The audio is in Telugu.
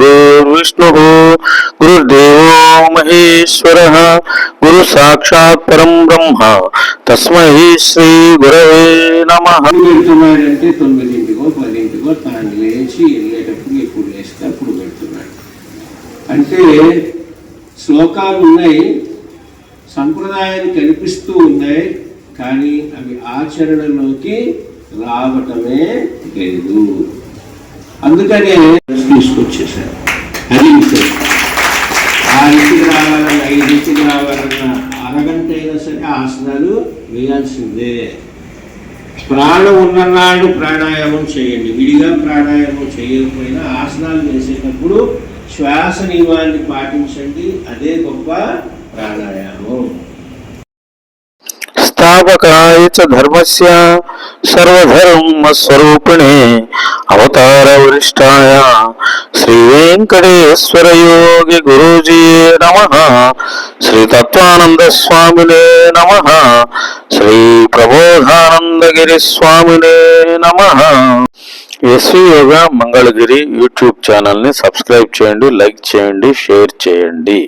गुरुर्विष्णुः మహేశ్వర గురు సాక్షాత్ పరం బ్రహ్మ తస్మై శ్రీ గురవే నమ లేచి వెళ్ళేటప్పుడు ఎప్పుడు పెడుతున్నాడు అంటే శ్లోకాలు ఉన్నాయి సంప్రదాయాన్ని కనిపిస్తూ ఉన్నాయి కానీ అవి ఆచరణలోకి రావటమే లేదు. అందుకనే తీసుకొచ్చేసారు అది విశేషం ఆరింటికి రావాలన్నా ఇంటికి రావాలన్నా అరగంట అయినా సరే ఆసనాలు వేయాల్సిందే. ప్రాణం ఉన్ననాడు ప్రాణాయామం చేయండి. విడిగా ప్రాణాయామం చేయకపోయినా ఆసనాలు వేసేటప్పుడు శ్వాస నియమాన్ని పాటించండి. అదే గొప్ప ప్రాణాయామం. స్థాపకాయ చ ధర్మస్య సర్వధర్మ స్వరూపిణే అవతార వరిష్టాయ శ్రీ వెంకటేశ్వర యోగి గురూజీ నమ శ్రీ తత్వానంద స్వామినే నమ శ్రీ ప్రబోధానందగిరి స్వామినే నమ. ఎస్వి యోగా మంగళగిరి యూట్యూబ్ ఛానల్ని సబ్స్క్రైబ్ చేయండి లైక్ చేయండి షేర్ చేయండి.